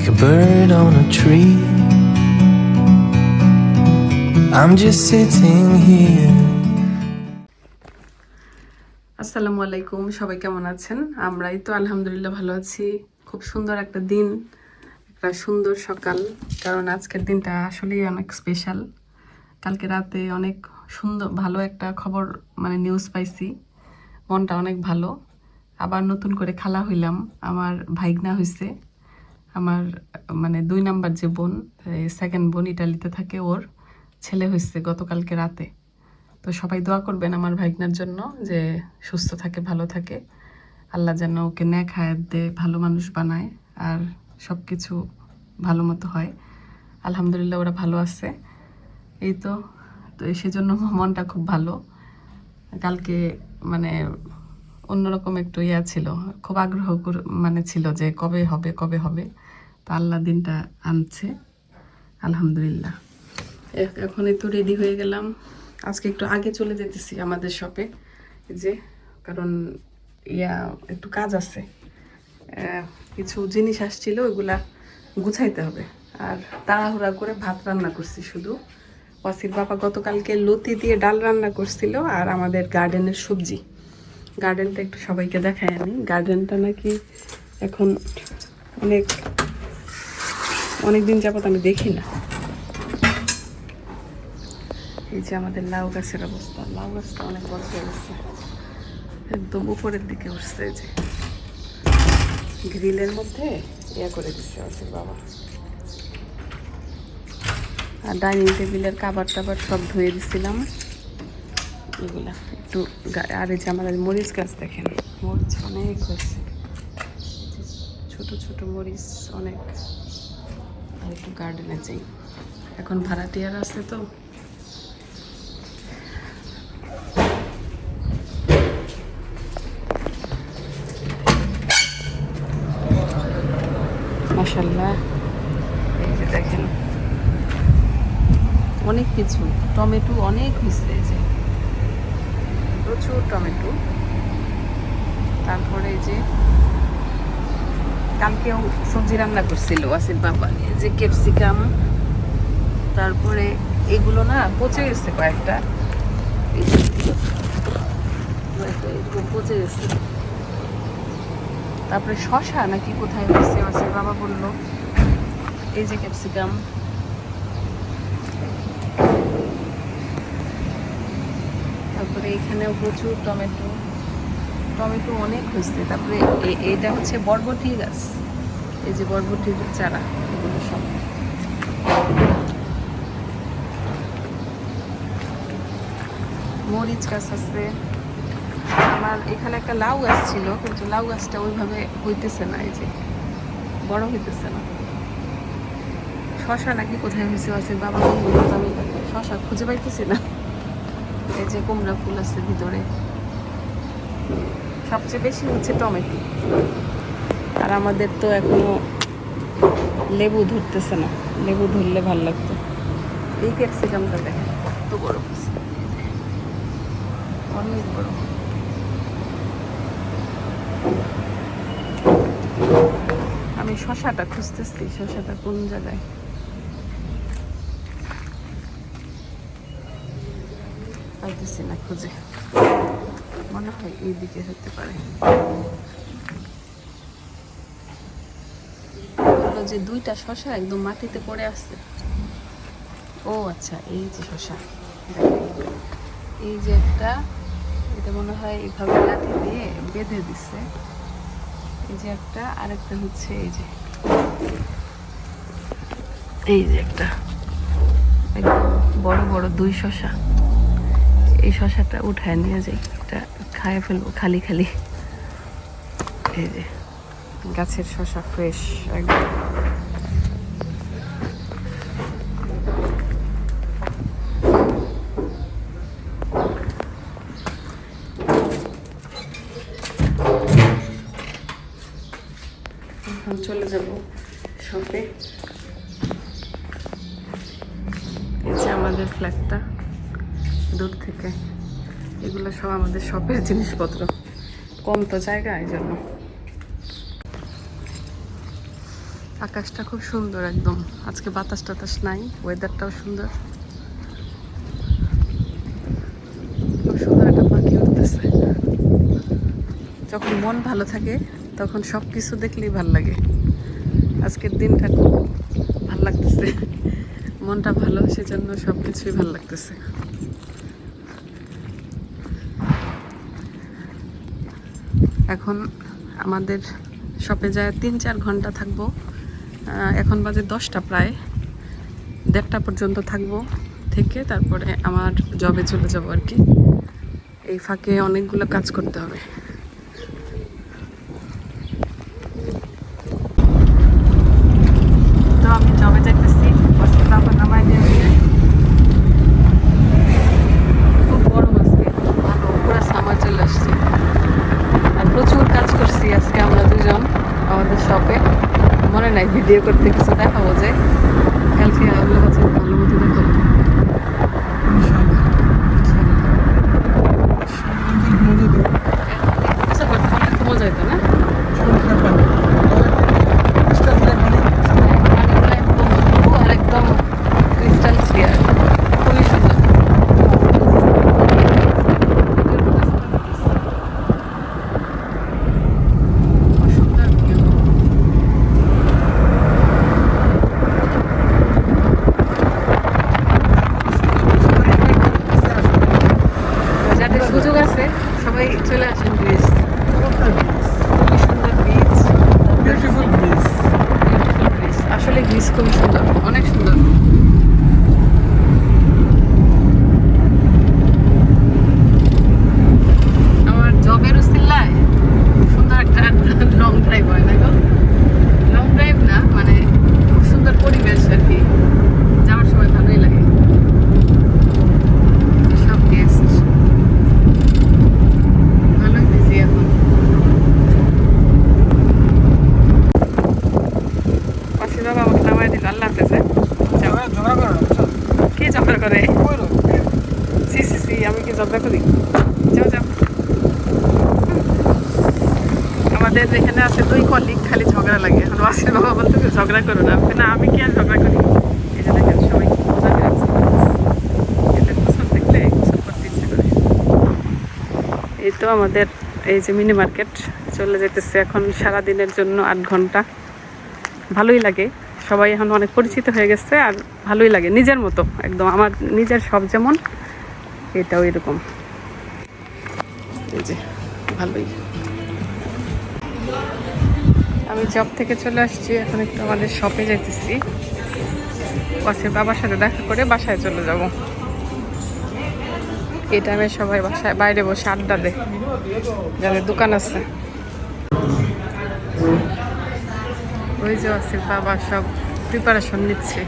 like a bird on a tree. I'm just sitting here. আসসালামু আলাইকুম, সবাই কেমন আছেন? আমরাই তো আলহামদুলিল্লাহ ভালো আছি। খুব সুন্দর একটা দিন, একটা সুন্দর সকাল, কারণ আজকের দিনটা আসলেই অনেক স্পেশাল কালকে রাতে অনেক সুন্দর, ভালো একটা খবর মানে নিউজ পাইছি। মনটা অনেক ভালো। আবার নতুন করে খালা হইলাম, আমার ভাইগনা হয়েছে আমার মানে দুই নাম্বার যে বোন সেকেন্ড বোন ইটালিতে থাকে, ওর ছেলে হয়েছে গতকালকে রাতে। তো সবাই দোয়া করবেন আমার ভাইগনার জন্য যে সুস্থ থাকে, ভালো থাকে। আল্লাহ যেন ওকে ন্যাক হায়াত দে, ভালো মানুষ বানায়, আর সব কিছু ভালো মতো হয়। আলহামদুলিল্লাহ ওরা ভালো আছে। এই তো তো সেজন্য মনটা খুব ভালো। কালকে মানে অন্যরকম একটু ইয়া ছিল, খুব আগ্রহ মানে ছিল যে কবে হবে কবে হবে। তা আল্লাহ দিনটা আনছে, আলহামদুলিল্লাহ। এ- এখন এই তো রেডি হয়ে গেলাম। আজকে একটু আগে চলে যেতেছি আমাদের শপে যে, কারণ ইয়া, একটু কাজ আছে। কিছু জিনিস আসছিল ওগুলা গুছাইতে হবে। আর তাড়াহুড়া করে ভাত রান্না করছি শুধু। ওয়াসির বাবা গতকালকে লতি দিয়ে ডাল রান্না করছিল, আর আমাদের গার্ডেনের সবজি। গার্ডেনটা একটু সবাইকে দেখাই আমি গার্ডেনটা নাকি এখন অনেক অনেক দিন যাবত আমি দেখি না। এই যে আমাদের লাউ গাছের অবস্থা। লাউ গাছটা অনেক বড় হয়ে গেছে। একদম উপরের দিকে উঠছে যে। গ্রিলের মধ্যে ইয়া করে দিচ্ছে আছে বাবা। আর ডাইনিং টেবিলের কাবার টাবার সব ধুয়ে দিছিলাম। এগুলা। একটু আর যে আমাদের মরিচ গাছ দেখেন, মরিচ অনেক হয়েছে। ছোট ছোট মরিচ অনেক। আর একটু গার্ডেনে যাই। এখন ভাড়াটিয়ার আছে তো। মাসাল্লাহ এই দেখেন। অনেক কিছু। টমেটো অনেক হয়েছে যে। প্রচুর টমেটো। তারপরে যে কালকেও সবজি রান্না করছিল আসিফ বাবা যে ক্যাপসিকাম, তারপরে এগুলো না পচে গেছে কয়েকটা। পচে গেছে। তারপরে শশা নাকি কোথায় হয়েছে? আসিফ বাবা বলল, এই যে ক্যাপসিকাম তারপরে এখানেও প্রচুর টমেটো। টমেটো অনেক হয়েছে। তারপরে এটা হচ্ছে বরবটি গাছ। এই যে বরবটির চারা, এগুলো সব। মরিচ গাছ আছে। আমার এখানে একটা লাউ গাছ ছিল, কিন্তু লাউ গাছটা ওইভাবে হইতেছে না, এই যে বড় হইতেছে না। শশা নাকি কোথায় হয়েছে? আছে বাবা শশা খুঁজে পাইতেছি না। এই যে কুমড়া ফুল আছে ভিতরে। সবচেয়ে বেশি হচ্ছে টমেটো। আর আমাদের তো এখনও লেবু ধরতেছে না। লেবু ধরলে ভালো লাগতো। এই ক্যাপসিকামটা দেখেন কত বড় অনেক বড় আমি শশাটা খুঁজতেছি, শশাটা কোন জায়গায়? পাইতেছি না, খুঁজে। মনে হয় এই দিকে হতে পারে। যে দুইটা শশা একদম মাটিতে পড়ে আসছে ও আচ্ছা এই যে শশা এই যে একটা, এটা মনে হয় এইভাবে লাঠি দিয়ে বেঁধে দিচ্ছে এই যে একটা, আরেকটা হচ্ছে এই যে। এই যে একটা। বড় বড় দুই শশা এই শশাটা উঠায় নিয়ে যাই এটা খায় ফেলব, খালি খালি। এই যে, গাছের শশা ফ্রেশ একদম। চলে যাব শপে এই যে আমাদের ফ্ল্যাটটা দূর থেকে। এগুলো সব আমাদের শপের জিনিসপত্র। কম তো জায়গা, এই জন্য। আকাশটা খুব সুন্দর একদম। আজকে বাতাস টাতাস নাই ওয়েদারটাও সুন্দর। খুব সুন্দর একটা পাখি উঠতেছে। যখন মন ভালো থাকে, তখন সব কিছু দেখলেই ভালো লাগে। আজকের দিনটা খুব ভালো লাগতেছে। মনটা ভালো, সেজন্য সব কিছুই ভালো লাগতেছে। এখন আমাদের শপে যায় তিন চার ঘণ্টা থাকব। এখন বাজে দশটা প্রায়। দেড়টা পর্যন্ত থাকব থেকে তারপরে আমার জবে চলে যাব আর কি। এই ফাঁকে অনেকগুলো কাজ করতে হবে তো আমি জবে যাইতেছি বসে বাবা নামাই দিয়ে দিলে। খুব গরম আজকে ভালো পুরো সামার চলে আসছে আর প্রচুর কাজ করছি আজকে আমরা দুজন আমাদের শপে মনে নাই ভিডিও করতে কিছু দেখাবো যে কালকে আল্লাহ কাছে ভালো মতো দেখাবো কিছু করতে পারলে তো মজা হতো না পানিগুলো একদম blue আর একদম ক্রিস্টাল ক্লিয়ার খুবই সুন্দর খুব সুন্দর view। যাদের সুযোগ আছে সবাই চলে আসেন প্লিজ খুবই সুন্দর বিচ Beautiful place. ব্রিজ আসলে ব্রিজ খুবই সুন্দর অনেক সুন্দর আমার জবের উসিল্লায় সুন্দর একটা লং ড্রাইভ হয় না গো লং ড্রাইভ না মানে খুব সুন্দর পরিবেশ আর কি যাওয়ার সময় ভালোই লাগে সব গেস্ট ভালোই বিজি এখন পাশে বাবা আমাকে নামাই দিল আল্লাহ হাফেজে যাও ঝগড়া- ঝগড়া করো না, বুঝছ? কে ঝগড়া করে করো। সি সি সি আমি কি ঝগড়া করি যাও যাও আমাদের এখানে কলিগ খালি ঝগড়া লাগে। আর ওয়াসির বাবা বলতে ঝগড়া করো না। না, আমি কি আর ঝগড়া করি? এই যে সবাই করতে ইচ্ছে করে। এই তো আমাদের এই যে মিনি মার্কেট চলে যেতেছে এখন সারা দিনের জন্য আট ঘণ্টা। ভালোই লাগে। সবাই এখন অনেক পরিচিত হয়ে গেছে আর ভালোই লাগে নিজের মতো। একদম আমার নিজের সব যেমন, এটাও এরকম। এই যে, ভালোই। আমি জব থেকে চলে আসছি, এখন একটু আমাদের শপে যাইতেছি। বসের বাবার সাথে দেখা করে বাসায় চলে যাব। এই টাইমে সবাই বাসায়, বাইরে বসে আড্ডা দেয়। যাদের দোকান আছে। ওই যে আছে বাবা সব প্রিপারেশন নিচ্ছে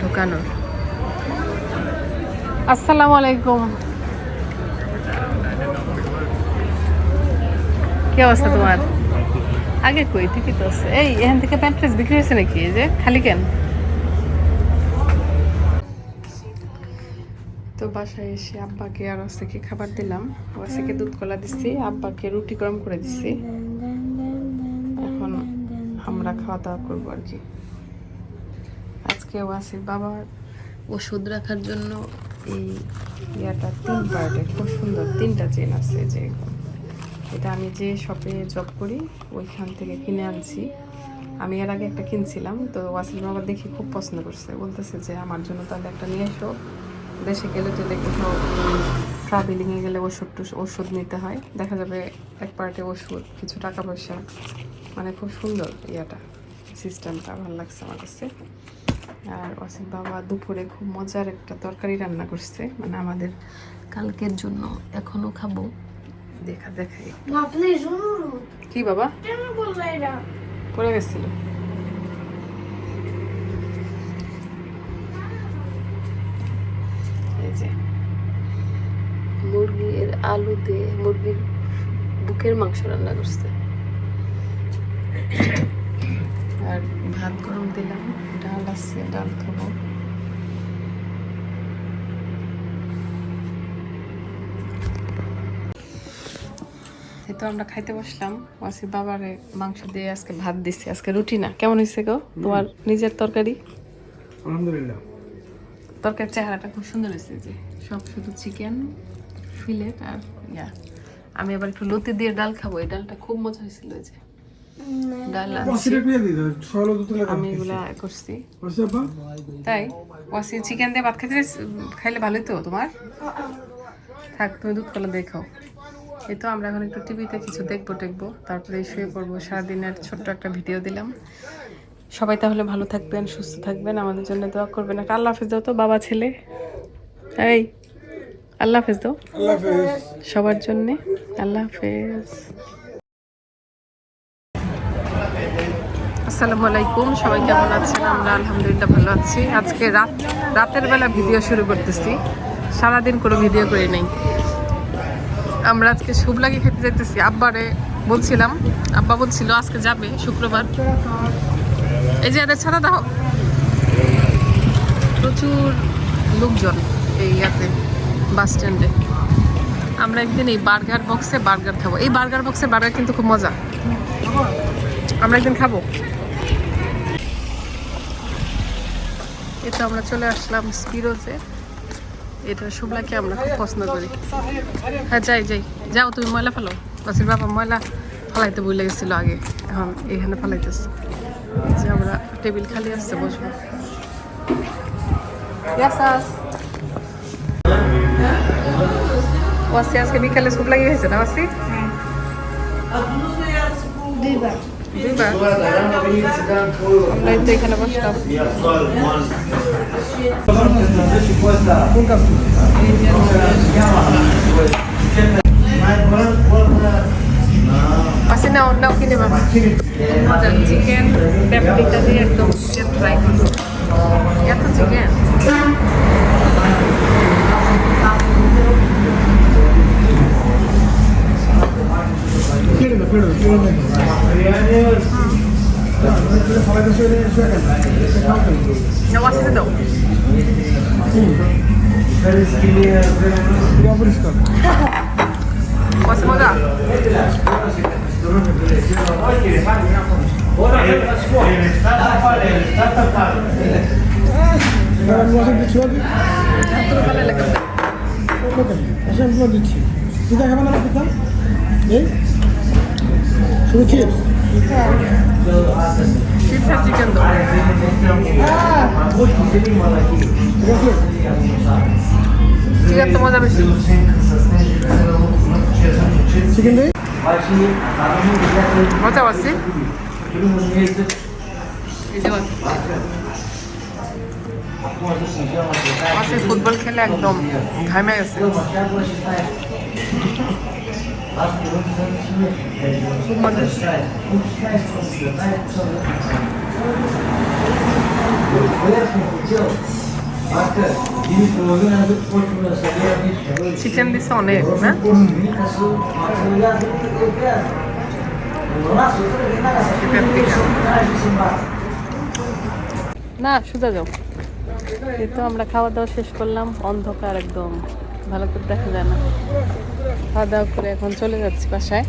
ঢোকানোর। আসসালামু আলাইকুম। কি অবস্থা তোমার? আগে কই, ঠিকই তো আছে। এই, এখান থেকে প্যান্ট্রেস বিক্রি হয়েছে নাকি? এই যে, খালি কেন? তো বাসায় এসে আব্বাকে আর ওয়াসেকে খাবার দিলাম। ওয়াসেকে দুধ কলা দিচ্ছি আব্বাকে রুটি গরম করে দিচ্ছি এখন আমরা খাওয়া দাওয়া করব আর কি। আজকে ওয়াসির বাবার ওষুধ রাখার জন্য এই ইয়াটা তিন পার্টের খুব সুন্দর। তিনটা চেন আছে যে। এটা আমি যে শপে জব করি, ওইখান থেকে কিনে আনছি। আমি এর আগে একটা কিনছিলাম, তো ওয়াসির বাবা দেখি খুব পছন্দ করছে। বলতেছে যে, আমার জন্য তাহলে একটা নিয়ে এসো। দেশে গেলে যদি কোথাও ট্রাভেলিংয়ে গেলে ওষুধ ওষুধ নিতে হয়। দেখা যাবে এক পার্টে ওষুধ, কিছু টাকা পয়সা। মানে খুব সুন্দর ইয়াটা, সিস্টেমটা ভালো লাগছে আমার কাছে। আর অসিত বাবা দুপুরে খুব মজার একটা তরকারি রান্না করছে। মানে আমাদের কালকের জন্য এখনও খাব। দেখা দেখাই। কি বাবা? পড়ে গেছিল। এই যে মুরগির আলু দিয়ে মুরগির বুকের মাংস রান্না করছে। আর ভাত গরম দিলাম ডাল আছে ডাল খাব। এই তো আমরা খাইতে বসলাম। ওয়াসির বাবারে মাংস দিয়ে আজকে ভাত দিছি। আজকে রুটি না। কেমন হয়েছে গো তোমার নিজের তরকারি? আলহামদুলিল্লাহ। তরকারির চেহারাটা খুব সুন্দর হয়েছে যে। সব শুধু চিকেন ফিলেট আর ইয়া। আমি আবার একটু লতি দিয়ে ডাল খাব। এই ডালটা খুব মজা হয়েছিল যে। ডাল আমি এগুলা করছি। তাই? ওয়াসি চিকেন দিয়ে ভাত খাইতে খাইলে ভালোই তো তোমার? থাক তুমি দুধ কলা দেখো এই তো আমরা এখন একটু টিভিতে কিছু দেখব টেকবো। তারপরে শুয়ে পড়ব। সারাদিনের ছোট্ট একটা ভিডিও দিলাম। সবাই তাহলে ভালো থাকবেন সুস্থ থাকবেন। আমাদের জন্য দোয়া করবেন। একটা আল্লাহ হাফেজ দাও তো বাবা ছেলে। এই আল্লাহ হাফেজ দাও। আল্লাহ হাফেজ। সবার জন্যে আল্লাহ হাফেজ। আসসালামু আলাইকুম। সবাই কেমন আছেন? আমরা আলহামদুলিল্লাহ ভালো আছি। আজকে রাত রাতের বেলা ভিডিও শুরু করতেছি। সারাদিন কোনো ভিডিও করি নাই। আমরা আজকে শুভলাগি খেতে যেতেছি আব্বারে বলছিলাম, আব্বা বলছিল আজকে যাবে শুক্রবার। এই যে এদের ছাড়া দাও। প্রচুর লোকজন এই ইয়াতে, বাস স্ট্যান্ডে। আমরা একদিন এই বার্গার বক্সে বার্গার খাব। এই বার্গার বক্সে বার্গার কিন্তু খুব মজা। আমরা একদিন খাব। এই তো আমরা চলে আসলাম স্পিরোজে এটা শুভলাকে আমরা খুব পছন্দ করি। হ্যাঁ যাই যাই। যাও তুমি ময়লা ফেলো। বাসির বাবা ময়লা ফেলাইতে বলে গেছিল আগে। এখন এখানে ফেলাইতেছে। যে আমরা টেবিল খালি আসছে বসবো. ওয়াসি আজকে বিকালে লাগিয়ে হয়েছে না ওয়াসি দুইবার। দুইবার। আমরা তো এখানে বসলাম। কোন কাজ ওয়াসি নাও নাও কিনে বাবা মজা চিকেন প্যাপরিকা দিয়ে একদম চিকেন ফ্রাই করছে এত চিকেন পেড়ে না পেড়ে না পেড়ে না সবাই তো শুয়ে শুয়ে গেল খাও কেন না ওয়াসিতে দাও পুরো অপরিষ্কার ওয়াসি মজা এবার আমি ওষুধ দিচ্ছি ওকে এত ভালো লাগে ওকে এসে আমি তোমার দিচ্ছি পিতা খাবে না আর চিকেন চিকেন তো মজা বেশি চিকেন দেই মজা ওয়াসি ফুটবল খেলে একদম ঘামে গেছে। চিকেন দিছে অনেক না। না সোজা যাও। এই তো আমরা খাওয়া দাওয়া শেষ করলাম অন্ধকার একদম। ভালো করে দেখা যায় না। খাওয়া দাওয়া করে এখন চলে যাচ্ছি বাসায়।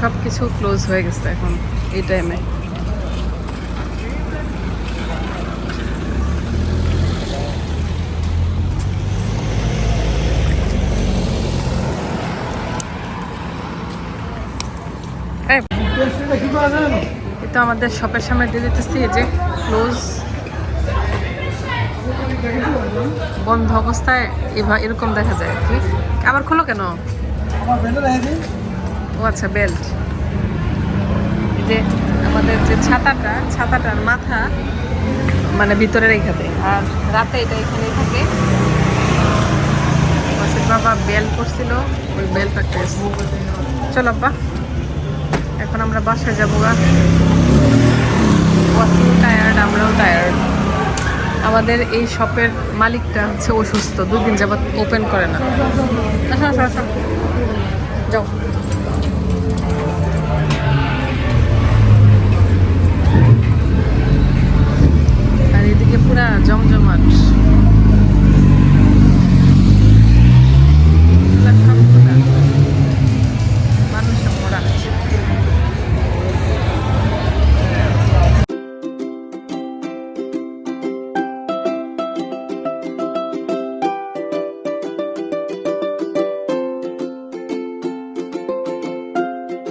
সব কিছু ক্লোজ হয়ে গেছে এখন, এই টাইমে তো আমাদের শপের সামনে দিয়ে যেতেছি এই যে ক্লোজ বন্ধ অবস্থায় এরকম দেখা যায় কি? আবার খোলো কেন? ও আচ্ছা বেল্ট যে আমাদের যে ছাতাটা ছাতাটার মাথা মানে ভিতরে রেখে দেয়। আর রাতে এটা এখানেই থাকে। বাবা বেল করছিল ওই বেল পাকতে চলো আব্বা এখন আমরা বাসায় যাব গা। ওয়াসিও টায়ার্ড আমরাও টায়ার্ড আমাদের এই শপের মালিকটা হচ্ছে অসুস্থ, দুদিন যাবৎ ওপেন করে না। আসো আসো আসো যাও।